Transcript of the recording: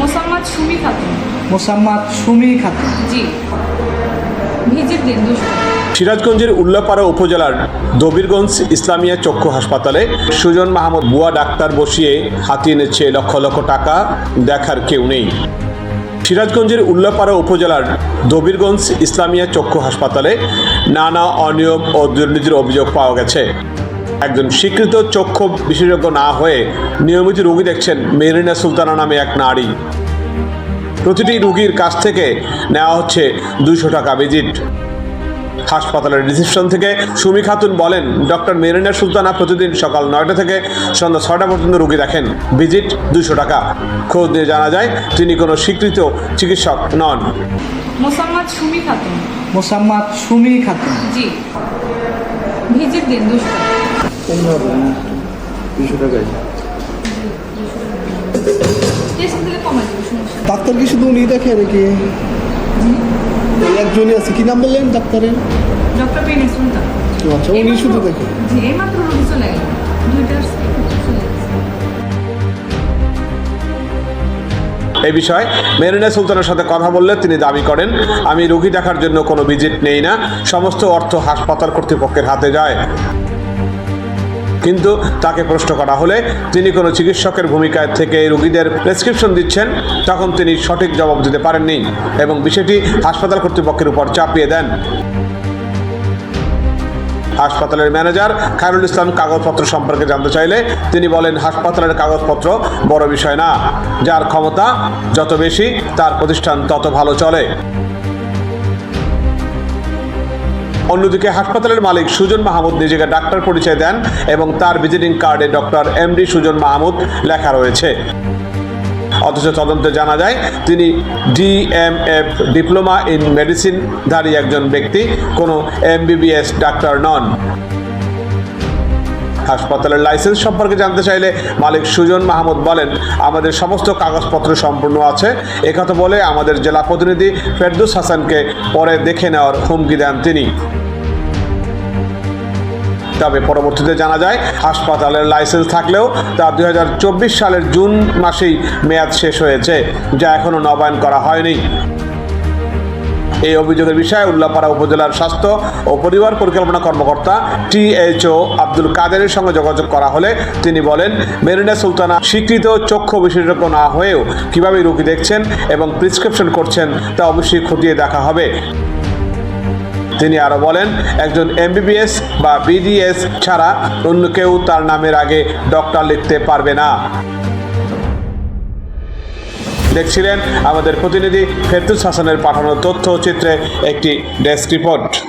মোসাম্মদ সুমি খাতুন। মোসাম্মদ সুমি খাতুন। জি। সিরাজগঞ্জের উল্লাপাড়া উপজেলার দবিরগঞ্জ ইসলামিয়া চক্ষু হাসপাতালে সুজন মাহমুদ বুয়া ডাক্তার বসিয়ে হাতিয়ে এনেছে লক্ষ লক্ষ টাকা দেখার কেউ নেই। সিরাজগঞ্জের উল্লাপাড়া উপজেলার দবিরগঞ্জ ইসলামিয়া চক্ষু হাসপাতালে নানা অনিয়ম ও দুর্নীতির অভিযোগ পাওয়া গেছে। একজন স্বীকৃত চক্ষু বিশেষজ্ঞ না হয়ে নিয়মিত রোগী দেখছেন মেরিনা সুলতানা নামে এক নারী। প্রতিটি রুগীর কাছ থেকে নেওয়া হচ্ছে দুইশো টাকা ভিজিট। হাসপাতালের রিসেপশন থেকে সুমি খাতুন বলেন ডক্টর মেরিনা সুলতানা প্রতিদিন সকাল নয়টা থেকে সন্ধ্যা ছয়টা পর্যন্ত রুগী দেখেন। ভিজিট দুশো টাকা। খোঁজ নিয়ে জানা যায় তিনি কোনো স্বীকৃত চিকিৎসক নন। মোসাম্মদ সুমি খাতুন। মোসাম্মদ সুমি খাতুন। জি। ভিজিট দিন দুশো দুশো দিলে কমে নেই। ডাক্তার কি শুধু উনি দেখে নাকি? ওই একজনই আছে কি নাম বললেন ডাক্তারের? ডক্টর সুলতান। আচ্ছা উনি শুধু দেখে? জি এইমাত্র রোগী চলে গেল। দুইটার এই বিষয়ে মেরিনা সুলতানের সাথে কথা বললে তিনি দাবি করেন আমি রোগী দেখার জন্য কোনো ভিজিট নেই না সমস্ত অর্থ হাসপাতাল কর্তৃপক্ষের হাতে যায়। কিন্তু তাকে প্রশ্ন করা হলে তিনি কোনো চিকিৎসকের ভূমিকায় থেকে রোগীদের প্রেসক্রিপশন দিচ্ছেন, তখন তিনি সঠিক জবাব দিতে পারেননি এবং বিষয়টি হাসপাতাল কর্তৃপক্ষের উপর চাপিয়ে দেন। হাসপাতালের ম্যানেজার খায়রুল ইসলাম কাগজপত্র সম্পর্কে জানতে চাইলে তিনি বলেন, হাসপাতালের কাগজপত্র বড় বিষয় না। যার ক্ষমতা যত বেশি, তার প্রতিষ্ঠান তত ভালো চলে। অন্যদিকে হাসপাতালের মালিক সুজন মাহমুদ নিজেকে ডাক্তার পরিচয় দেন এবং তার ভিজিটিং কার্ডে doctor M D Sujan Mahmud লেখা রয়েছে। অথচ তদন্তে জানা যায়, তিনি ডিএমএফ ডিপ্লোমা ইন মেডিসিনধারী একজন ব্যক্তি, কোনো এমবিবিএস ডাক্তার নন। হাসপাতালের লাইসেন্স সম্পর্কে জানতে চাইলে মালিক সুজন মাহমুদ বলেন, আমাদের সমস্ত কাগজপত্র সম্পূর্ণ আছে। একথা বলে আমাদের জেলা প্রতিনিধি ফেরদুস হাসানকে পরে দেখে নেওয়ার হুমকি দেন তিনি। তবে পরবর্তীতে জানা যায়, হাসপাতালের লাইসেন্স থাকলেও তা দুই হাজার চব্বিশ সালের জুন মাসেই মেয়াদ শেষ হয়েছে, যা এখনও নবায়ন করা হয়নি। এই অভিযোগের বিষয়ে উল্লাপাড়া উপজেলার স্বাস্থ্য ও পরিবার পরিকল্পনা কর্মকর্তা টিএইচও আব্দুল কাদেরের সঙ্গে যোগাযোগ করা হলে তিনি বলেন, মেরিনা সুলতানা স্বীকৃত চক্ষু বিশেষজ্ঞ না হয়েও কীভাবে রোগী দেখছেন এবং প্রেসক্রিপশন করছেন তা অবশ্যই খতিয়ে দেখা হবে। তিনি আরও বলেন, একজন এমবিবিএস বা বিডিএস ছাড়া অন্য কেউ তার নামের আগে ডক্টর লিখতে পারবে না। দেখছিলেন আমাদের প্রতিনিধি ফেরদুস হাসানের পাঠানো তথ্য চিত্রে একটি ডেস্ক রিপোর্ট